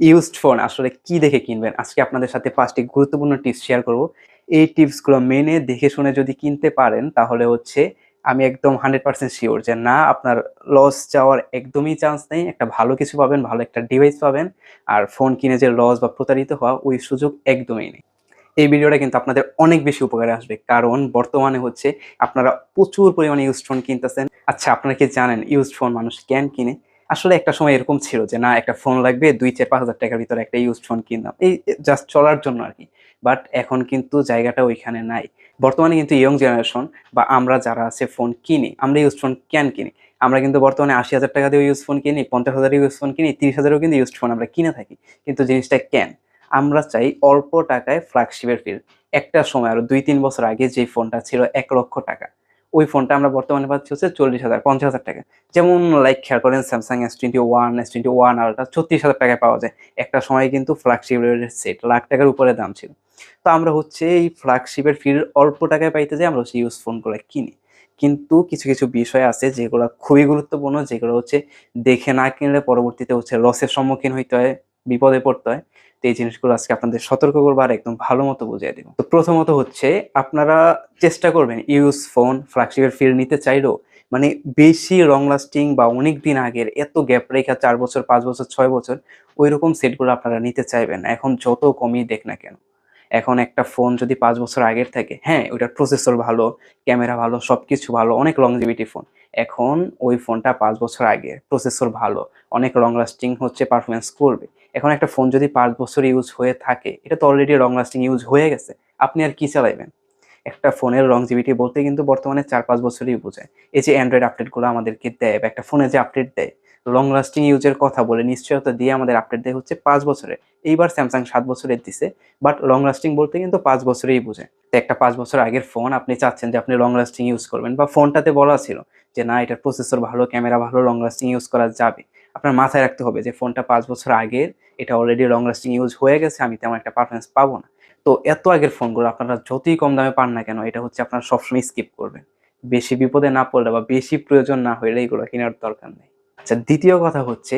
Used phone আসলে কি দেখে কিনবেন? আজকে আপনাদের সাথে পাঁচটি গুরুত্বপূর্ণ টিপস শেয়ার করব। এই টিপসগুলো মেনে দেখে শুনে যদি কিনতে পারেন, তাহলে হচ্ছে আমি একদম হান্ড্রেড পার্সেন্ট শিওর যে না, আপনার লস যাওয়ার একদমই চান্স নেই। একটা ভালো কিছু পাবেন, ভালো একটা ডিভাইস পাবেন, আর ফোন কিনে যে লস বা প্রতারিত হওয়া, ওই সুযোগ একদমই নেই। এই ভিডিওটা কিন্তু আপনাদের অনেক বেশি উপকারে আসবে, কারণ বর্তমানে হচ্ছে আপনারা প্রচুর পরিমাণে ইউজ ফোন কিনতেছেন। আচ্ছা আপনারা কি জানেন ইউজ ফোন মানুষ কেন কিনে? আসলে একটা সময় এরকম ছিল যে, না, একটা ফোন লাগবে, দুই চার পাঁচ হাজার টাকার ভিতরে একটা ইউজ ফোন কিনলাম। এই জাস্ট চলার জন্য আর কি বাট এখন কিন্তু জায়গাটা ওইখানে নাই। বর্তমানে কিন্তু ইয়ং জেনারেশন বা আমরা যারা আছে ফোন কিনি, আমরা ইউজ ফোন কেন কিনি? আমরা কিন্তু বর্তমানে আশি হাজার টাকা দিয়ে ইউজ ফোন কিনি, পঞ্চাশ হাজার ইউজ ফোন কিনি, তিরিশ হাজারও কিন্তু ইউজ ফোন আমরা কিনে থাকি। কিন্তু জিনিসটা কেন? আমরা চাই অল্প টাকায় ফ্ল্যাগশিপের ফিল একটা সময় আরও দুই তিন বছর আগে যে ফোনটা ছিল এক লক্ষ টাকা। ওই ফোনটা আমরা বর্তমানে পাচ্ছি হচ্ছে চল্লিশ হাজার, পঞ্চাশ হাজার টাকা। যেমন লাইক খেয়াল করেন Samsung S twenty one S twenty one ultra ছত্রিশ হাজার টাকায় পাওয়া যায়। একটা সময় কিন্তু ফ্ল্যাগশিপের সেট লাখ টাকার উপরে দাম ছিল। তো আমরা হচ্ছে এই ফ্ল্যাগশিপের ফির অল্প টাকায় পাইতে যাই, আমরা হচ্ছে ইউজ ফোনগুলো কিনি। কিন্তু কিছু কিছু বিষয় আছে যেগুলো খুবই গুরুত্বপূর্ণ, যেগুলো হচ্ছে দেখে না কিনলে পরবর্তীতে হচ্ছে লসের সম্মুখীন হইতে হয়, বিপদে পড়তে হয়। এই জিনিসগুলো আজকে আপনাদের সতর্ক করব আর একদম ভালো মতো বুঝিয়ে দেবো। তো প্রথমত হচ্ছে, আপনারা চেষ্টা করবেন ইউজ ফোন, ফ্ল্যাগশিপের ফিল নিতে চাইলেও মানে বেশি লং লাস্টিং বা অনেক দিন আগের এত গ্যাপ রেখা চার বছর, পাঁচ বছর, ছয় বছর ওই রকম সেটগুলো আপনারা নিতে চাইবেন এখন যত কমই দেখ না কেন। এখন একটা ফোন যদি পাঁচ বছর আগের থাকে হ্যাঁ ওইটার প্রসেসর ভালো ক্যামেরা ভালো সব কিছু ভালো, অনেক লংজিভিটি ফোন এখন ওই ফোনটা পাঁচ বছর আগে প্রসেসর ভালো, অনেক লং লাস্টিং হচ্ছে পারফরমেন্স করবে। এখন একটা ফোন যদি পাঁচ বছর ইউজ হয়ে থাকে, এটা তো অলরেডি লং লাস্টিং ইউজ হয়ে গেছে, আপনি আর কি চালাইবেন? একটা ফোনের লংজিভিটি বলতে কিন্তু বর্তমানে চার পাঁচ বছরই বোঝায়। এই যে অ্যান্ড্রয়েড আপডেটগুলো আমাদেরকে দেয়, বা একটা ফোনে যে আপডেট দেয় লং লাস্টিং ইউজের কথা বলে, নিশ্চয়তা দিয়ে আমাদের আপডেট দেয় হচ্ছে পাঁচ বছরের এইবার স্যামসাং সাত বছরের দিছে বাট লং লাস্টিং বলতে কিন্তু পাঁচ বছরেই বোঝায় তো একটা পাঁচ বছর আগের ফোন আপনি চাচ্ছেন যে আপনি লং লাস্টিং ইউজ করবেন, বা ফোনটাতে বলা ছিল যে, না, এটার প্রসেসর ভালো ক্যামেরা ভালো লং লাস্টিং ইউজ করা যাবে। আপনার মাথায় রাখতে হবে যে ফোনটা পাঁচ বছর আগের, এটা অলরেডি লং লাস্টিং ইউজ হয়ে গেছে, আমি তেমন একটা পারফরমেন্স পাবো না। তো এত আগের ফোনগুলো আপনারা যতই কম দামে পান না কেন, এটা হচ্ছে আপনারা সবসময় স্কিপ করবেন। বেশি বিপদে না পড়লে বা বেশি প্রয়োজন না হলে এগুলো কেনার দরকার নেই। আচ্ছা দ্বিতীয় কথা হচ্ছে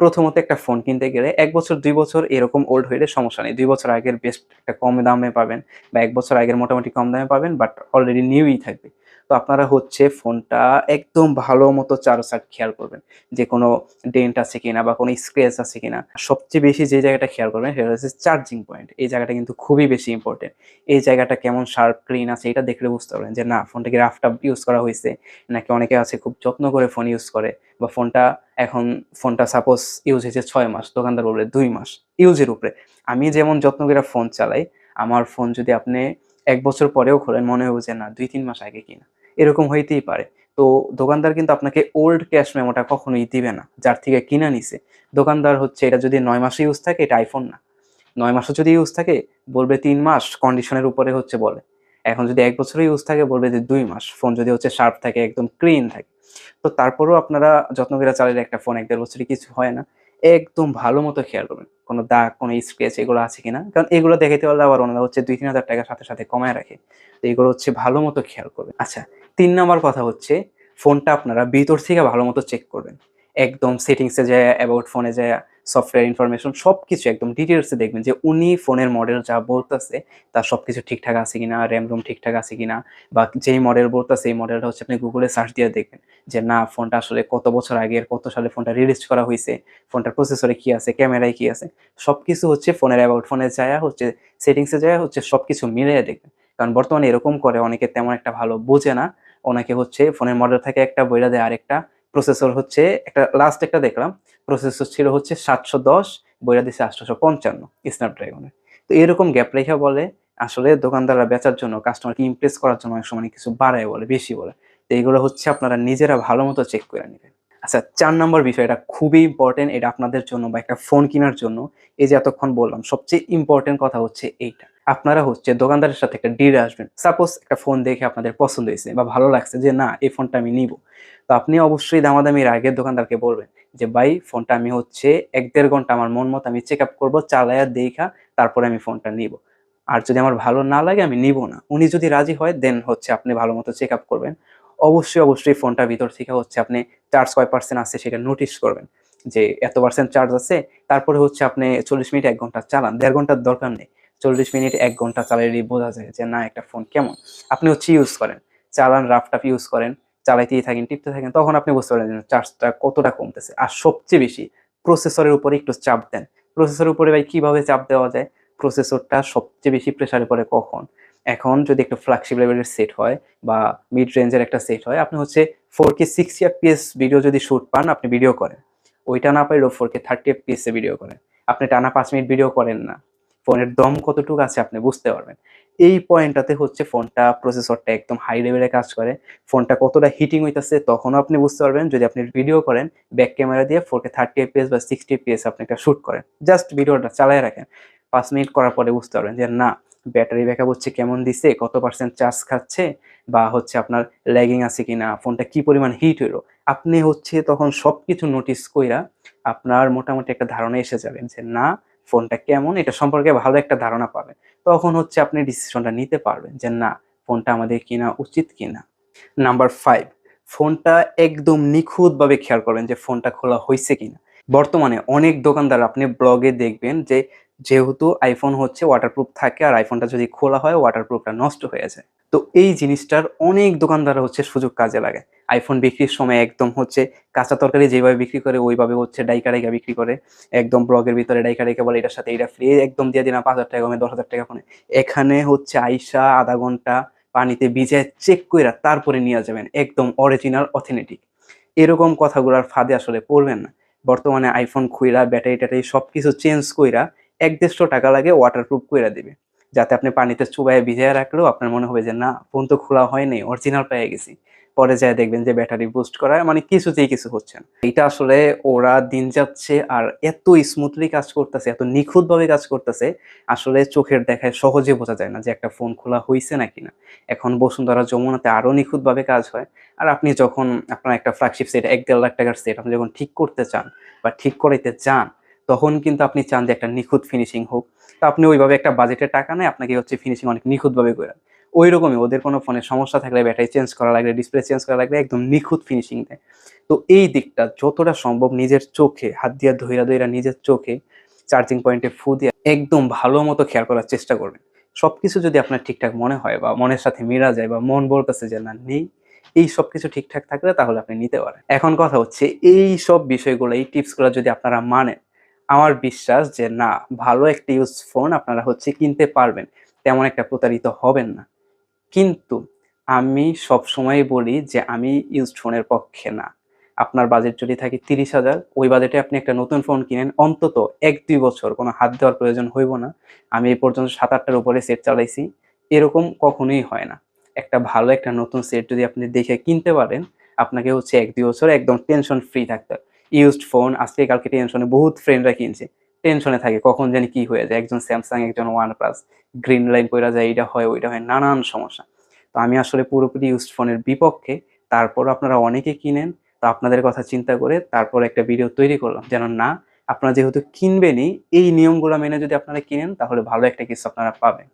প্রথমত একটা ফোন কিনতে গেলে এক বছর, দুই বছর এরকম ওল্ড হইলে সমস্যা নেই। দুই বছর আগের বেস্ট একটা কম দামে পাবেন বা এক বছর আগের মোটামুটি কম দামে পাবেন বাট অলরেডি নিউই থাকবে। তো আপনারা হচ্ছে ফোনটা একদম ভালো মতো চারোসাট খেয়াল করবেন যে কোনো ডেন্ট আছে কিনা বা কোনো স্ক্রেচ আছে কিনা। সবচেয়ে বেশি যে জায়গাটা খেয়াল করবেন সেটা হচ্ছে চার্জিং পয়েন্ট এই জায়গাটা কিন্তু খুবই বেশি ইম্পর্টেন্ট এই জায়গাটা কেমন শার্প ক্লিন আছে এটা দেখলে বুঝতে পারবেন যে না ফোনটাকে রাফটাপ ইউজ করা হয়েছে। নাকি অনেকে আছে খুব যত্ন করে ফোন ইউজ করে বা ফোনটা এখন ফোনটা সাপোজ ইউজ হয়েছে ছয় মাস, দোকানদার বলবে দুই মাস ইউজের উপরে। আমি যেমন যত্ন করে ফোন চালাই, আমার ফোন যদি আপনি এক বছর পরেও খোলেন, মনে হবে যে না, দুই তিন মাস আগে কিনা। এরকম হইতেই পারে। তো দোকানদার কিন্তু আপনাকে ওল্ড ক্যাশ মেমোটা কখনোই দিবে না, যার থেকে কিনা নিছে। দোকানদার হচ্ছে, এটা যদি নয় মাসে ইউজ থাকে, এটা আইফোন না। নয় মাসও যদি ইউজ থাকে, বলবে তিন মাস কন্ডিশনের উপরে হচ্ছে বলে। এখন যদি এক বছরও ইউজ থাকে, বলবে যে দুই মাস। ফোন যদি হচ্ছে শার্প থাকে, একদম ক্লিন থাকে। তো তারপরেও আপনারা যত্ন করে চালালে একটা ফোন এক দেড় বছরই কিছু হয় না। একদম ভালো মতো খেয়াল করবেন, কোনো দাগ, কোনো স্ক্রেচ এগুলো আছে কিনা। কারণ এগুলো দেখাতে পারলে আবার ওনারা হচ্ছে দুই, তিন হাজার টাকার সাথে সাথে কমায় রাখে। তো এগুলো হচ্ছে ভালো মতো খেয়াল করবেন। আচ্ছা তিন নম্বর কথা হচ্ছে ফোনটা আপনারা ভিতর থেকে ভালো মতো চেক করবেন। একদম সেটিংসে যায় অ্যাবাউট ফোনে যায় সফটওয়্যার ইনফরমেশন সব কিছু একদম ডিটেলসে দেখবেন যে উনি ফোনের মডেল যা বলতেছে, তার সব কিছু ঠিকঠাক আছে কিনা র্যাম রুম ঠিকঠাক আছে কিনা, বা যেই মডেল বলতেছে, এই মডেলটা হচ্ছে আপনি গুগলে সার্চ দিয়ে দেখবেন যে না, ফোনটা আসলে কত বছর আগের কত সালে ফোনটা রিলিজ করা হয়েছে, ফোনটার প্রসেসরে কি আছে ক্যামেরায় কি আছে সব কিছু হচ্ছে ফোনের অ্যাবাউট ফোনে যায় হচ্ছে সেটিংসে যায় হচ্ছে সব কিছু মিলিয়ে দেখবেন। কারণ বর্তমানে এরকম করে অনেকে তেমন একটা ভালো বোঝে না, অনেকে হচ্ছে ফোনের মডেল থেকে একটা বইটা দেয় আরেকটা প্রসেসর হচ্ছে, একটা লাস্ট একটা দেখলাম প্রসেসর ছিল হচ্ছে সাতশো দশ, বইটা দিচ্ছে আটশোশো পঞ্চান্ন স্ন্যাপড্রাগনের তো এরকম গ্যাপ রেখা বলে, আসলে দোকানদাররা বেচার জন্য কাস্টমারকে ইমপ্রেস করার জন্য অনেক সময় কিছু বাড়ায় বলে, বেশি বলে। তো এগুলো হচ্ছে আপনারা নিজেরা ভালো মতো চেক করে নেবেন। আচ্ছা চার নম্বর বিষয় এটা খুবই ইম্পর্টেন্ট এটা আপনাদের জন্য বা একটা ফোন কেনার জন্য। এই যে এতক্ষণ বললাম, সবচেয়ে ইম্পর্টেন্ট কথা হচ্ছে এইটা। আপনারা হচ্ছে দোকানদারের সাথে একটা ডিল আসবেন। সাপোজ একটা ফোন দেখে আপনাদের পছন্দ হয়েছে বা ভালো লাগছে যে, না, এই ফোনটা আমি নিব। তো আপনি অবশ্যই দামাদামির আগের দোকানদারকে বলবেন যে, ভাই, ফোনটা আমি হচ্ছে এক দেড় ঘণ্টা আমার মন মতো আমি চেক আপ করব, চালায়া দেখা, তারপরে আমি ফোনটা নিব। আর যদি আমার ভালো না লাগে, আমি নিব না। উনি যদি রাজি হয়, দেন হচ্ছে আপনি ভালো মতো চেক আপ করবেন। অবশ্যই অবশ্যই ফোনটার ভিতর থেকে হচ্ছে আপনি চার্জ কয় পার্সেন্ট আছে সেটা নোটিশ করবেন যে, এত পার্সেন্ট চার্জ আছে। তারপরে হচ্ছে আপনি চল্লিশ মিনিট এক ঘণ্টা চালান। দেড় ঘণ্টার দরকার নেই। চল্লিশ মিনিট এক ঘণ্টা চালাইলেই বোঝা যায় যে, না, একটা ফোন কেমন। আপনি হচ্ছে ইউজ করেন। চালান রাফটাপ ইউজ করেন। চালাইতেই থাকেন, টিপতে থাকেন, তখন আপনি বুঝতে পারেন চার্জটা কতটা কমতেছে। আর সবচেয়ে বেশি প্রসেসরের উপরে একটু চাপ দেন। প্রসেসরের উপরে ভাই কীভাবে চাপ দেওয়া যায়? প্রসেসরটা সবচেয়ে বেশি প্রেসারে পড়ে কখন? এখন যদি একটু ফ্ল্যাগশিপ লেভেলের সেট হয় বা মিড রেঞ্জের একটা সেট হয়, আপনি হচ্ছে four K sixty FPS video যদি শ্যুট পান, আপনি ভিডিও করেন। ওইটা না পাইলেও ফোর কে থার্টি এফপিএস এ ভিডিও করেন। আপনি টানা পাঁচ মিনিট ভিডিও করেন না। ফোনের দম কতটুকু আছে আপনি বুঝতে পারবেন। এই পয়েন্টটাতে হচ্ছে ফোনটা প্রসেসরটা একদম হাই লেভেলে কাজ করে। ফোনটা কতটা হিটিং হইতেছে তখনও আপনি বুঝতে পারবেন। যদি আপনি ভিডিও করেন ব্যাক ক্যামেরা দিয়ে ফোর কে থার্টি এফপিএস বা সিক্সটি এফপিএস আপনি একটা শ্যুট করেন। জাস্ট ভিডিওটা চালায় রাখেন। পাঁচ মিনিট করার পরে বুঝতে পারবেন যে না ব্যাটারি ব্যাকআপ হচ্ছে কেমন দিছে, কত পার্সেন্ট চার্জ খাচ্ছে বা হচ্ছে আপনার ল্যাগিং আছে কি না ফোনটা কি পরিমাণ হিট হইল। আপনি হচ্ছে তখন সব কিছু নোটিস কইরা আপনার মোটামুটি একটা ধারণা এসে যাবেন যে না ফোনটা কেমন, এটা সম্পর্কে ভালো একটা ধারণা পাবেন তখন হচ্ছে আপনি ডিসিশনটা নিতে পারবেন যে না, ফোনটা আমাদের কেনা উচিত কিনা। নাম্বার ফাইভ ফোনটা একদম নিখুঁতভাবে খেয়াল করবেন যে ফোনটা খোলা হয়েছে কিনা। বর্তমানে অনেক দোকানদার আপনি ব্লগে দেখবেন যে যেহেতু আইফোন হচ্ছে ওয়াটারপ্রুফ থাকে আর আইফোনটা যদি খোলা হয় ওয়াটারপ্রুফটা নষ্ট হয়ে যায়। তো এই জিনিসটার অনেক দোকানদার হচ্ছে সুযোগ কাজে লাগে। আইফোন বিক্রির সময় একদম হচ্ছে কাঁচা তরকারি যেভাবে বিক্রি করে, ওইভাবে হচ্ছে ডাইকা ডাইকা বিক্রি করে। একদম ব্লগের ভিতরে ডাইকা ডাইকা বলে, এটার সাথে এটা ফ্রি একদম দিয়ে দিলাম পাঁচ হাজার টাকা কমে দশ হাজার টাকা ফোনে এখানে হচ্ছে আইসা আধা ঘণ্টা পানিতে ভিজে চেক কইরা তারপরে নিয়ে যাবেন। একদম অরিজিনাল অথেন্টিক এরকম কথাগুলোর ফাঁদে আসলে পড়বেন না। বর্তমানে আইফোন খুইরা ব্যাটারি ট্যাটারি সব কিছু চেঞ্জ কইরা এক দেড়শো টাকা লাগে ওয়াটারপ্রুফ করে দিবে। যাতে আপনি পানিতে চুবাইয়ে ভিজিয়ে রাখলেও আপনার মনে হবে যে, না, ফোন তো খোলা হয়নি অরিজিনাল পেয়ে গেছি। পরে যায় দেখবেন যে ব্যাটারি বুস্ট করা মানে কিছুতেই কিছু হচ্ছে না। এটা আসলে ওরা দিন যাচ্ছে আর এত স্মুথলি কাজ করতেছে, এত নিখুঁতভাবে কাজ করতেছে, আসলে চোখের দেখায় সহজে বোঝা যায় না যে, একটা ফোন খোলা হয়েছে নাকি না এখন বসুন্ধরা যমুনাতে আরও নিখুঁতভাবে কাজ হয়। আর আপনি যখন আপনার একটা ফ্ল্যাগশিপ সেট এক দেড় লাখ টাকার সেট আপনি যখন ঠিক করতে চান বা ঠিক করাইতে চান তখন কিন্তু আপনি চান যে একটা নিখুঁত ফিনিশিং হোক। তো আপনি ওইভাবে একটা বাজেটের টাকা নেয়, আপনাকে হচ্ছে ফিনিশিং অনেক নিখুঁতভাবে করে ওই রকমই ওদের কোনো ফোনে সমস্যা থাকলে ব্যাটারি চেঞ্জ করা লাগলে ডিসপ্লে চেঞ্জ করা লাগলে একদম নিখুঁত ফিনিশিং দেয়। তো এই দিকটা যতটা সম্ভব নিজের চোখে, হাত দিয়া ধৈরা ধৈরা নিজের চোখে চার্জিং পয়েন্টে ফু দিয়ে একদম ভালো মতো খেয়াল করার চেষ্টা করবেন। সব কিছু যদি আপনার ঠিকঠাক মনে হয় বা মনের সাথে মিলা যায় বা মন বলতেছে যে, না, নেই। এই সব কিছু ঠিকঠাক থাকলে তাহলে আপনি নিতে পারেন। এখন কথা হচ্ছে, এই সব বিষয়গুলো, এই টিপসগুলো যদি আপনারা মানেন আমার বিশ্বাস যে না, ভালো একটা ইউজ ফোন আপনারা হচ্ছে কিনতে পারবেন, তেমন একটা প্রতারিত হবেন না। কিন্তু আমি সব সময় বলি যে আমি ইউজ ফোনের পক্ষে না। আপনার বাজেট যদি থাকে তিরিশ হাজার, ওই বাজেটে আপনি একটা নতুন ফোন কিনেন, অন্তত এক, দুই বছর কোনো হাত দেওয়ার প্রয়োজন হইব না। আমি এই পর্যন্ত সাত, আটটার উপরে সেট চালাইছি, এরকম কখনোই হয় না। একটা ভালো একটা নতুন সেট যদি আপনি দেখে কিনতে পারেন, আপনাকে হচ্ছে এক, দুই বছর একদম টেনশন ফ্রি থাকতে হয়। ইউজড ফোন আজকে কালকে টেনশনে বহুত ফ্রেন্ডরা কিনছে। টেনশনে থাকে, কখন জানি কি হয়ে যায়। একজন স্যামসাং একজন ওয়ান প্লাস গ্রিন লাইন কইরা যায় এটা হয়, ওইটা হয়, নানান সমস্যা। তো আমি আসলে পুরোপুরি ইউজড ফোনের বিপক্ষে, তারপর আপনারা অনেকে কিনেন, তো আপনাদের কথা চিন্তা করে তারপর একটা ভিডিও তৈরি করলাম। যেন না, আপনারা যেহেতু কিনবেনই, এই নিয়মগুলো মেনে যদি আপনারা কিনেন, তাহলে ভালো একটা কিছু আপনারা পাবেন।